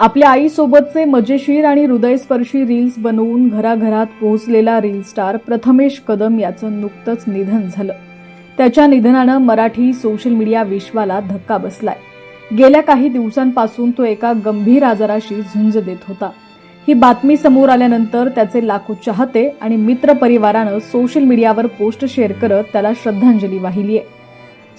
आपल्या आईसोबतचे मजेशीर आणि हृदयस्पर्शी रील्स बनवून घराघरात पोहोचलेला रील स्टार प्रथमेश कदम याचं नुकतंच निधन झालं. त्याच्या निधनानं मराठी सोशल मीडिया विश्वाला धक्का बसलाय. गेल्या काही दिवसांपासून तो एका गंभीर आजाराशी झुंज देत होता. ही बातमी समोर आल्यानंतर त्याचे लाखो चाहते आणि मित्र परिवारानं सोशल मीडियावर पोस्ट शेअर करत त्याला श्रद्धांजली वाहिली आहे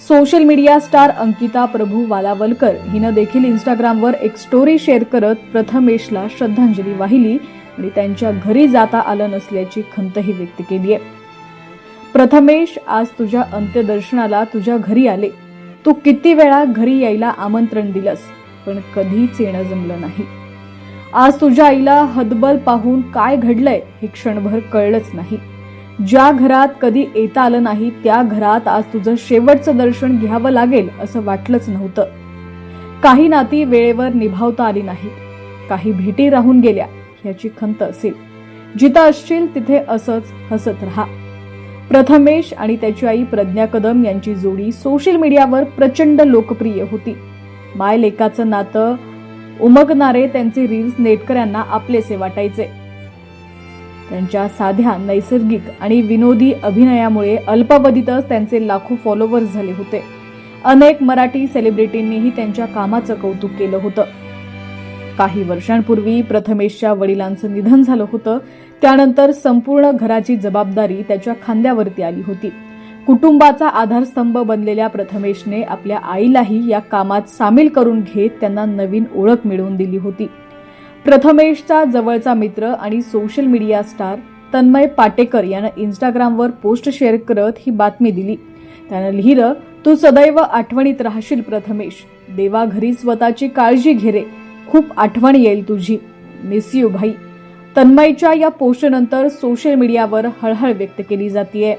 social media star Ankita Prabhu Walawalkar हिनं देखील इंस्टाग्रामवर एक स्टोरी शेअर करत प्रथमेशला श्रद्धांजली वाहिली आणि त्यांच्या घरी जाता आलं नसल्याची खंतही व्यक्त केली आहे प्रथमेश आज तुझ्या अंत्यदर्शनाला तुझ्या घरी आले. तू किती वेळा घरी यायला आमंत्रण दिलंस पण कधीच येणं जमलं नाही. आज तुझ्या आईला हतबल पाहून काय घडलंय हे क्षणभर कळलंच नाही. ज्या घरात कधी येता आलं नाही त्या घरात आज तुझं शेवटचं दर्शन घ्यावं लागेल असं वाटलंच नव्हतं. काही नाती वेळेवर निभावता आली नाहीत. काही भेटी राहून गेल्या याची खंत असेल. जिथं असशील तिथे असंच हसत राहा. प्रथमेश आणि त्याची आई प्रज्ञा कदम यांची जोडी सोशल मीडियावर प्रचंड लोकप्रिय होती. माय लेकाचं नातं उमगणारे त्यांचे रील्स नेटकऱ्यांना आपलेसे वाटायचे. त्यांच्या साध्या नैसर्गिक आणि विनोदी अभिनयामुळे अल्पावधीतच त्यांचे लाखो फॉलोअर्स झाले होते. अनेक मराठी सेलिब्रिटींनीही त्यांच्या कामाचं कौतुक केलं होतं. काही वर्षांपूर्वी प्रथमेशच्या वडिलांचं निधन झालं होतं. त्यानंतर संपूर्ण घराची जबाबदारी त्याच्या खांद्यावरती आली होती. कुटुंबाचा आधारस्तंभ बनलेल्या प्रथमेशने आपल्या आईलाही या कामात सामील करून घेत त्यांना नवीन ओळख मिळवून दिली होती. प्रथमेशचा जवळचा मित्र आणि social media star Tanmay Patekar यानं इंस्टाग्रामवर पोस्ट शेअर करत ही बातमी दिली. त्यानं लिहिलं तू सदैव आठवणीत राहशील प्रथमेश. देवा घरी स्वतःची काळजी घे रे. खूप आठवण येईल तुझी. मिस यू भाई. तन्मयच्या या पोस्टनंतर सोशल मीडियावर हळहळ व्यक्त केली जातीये.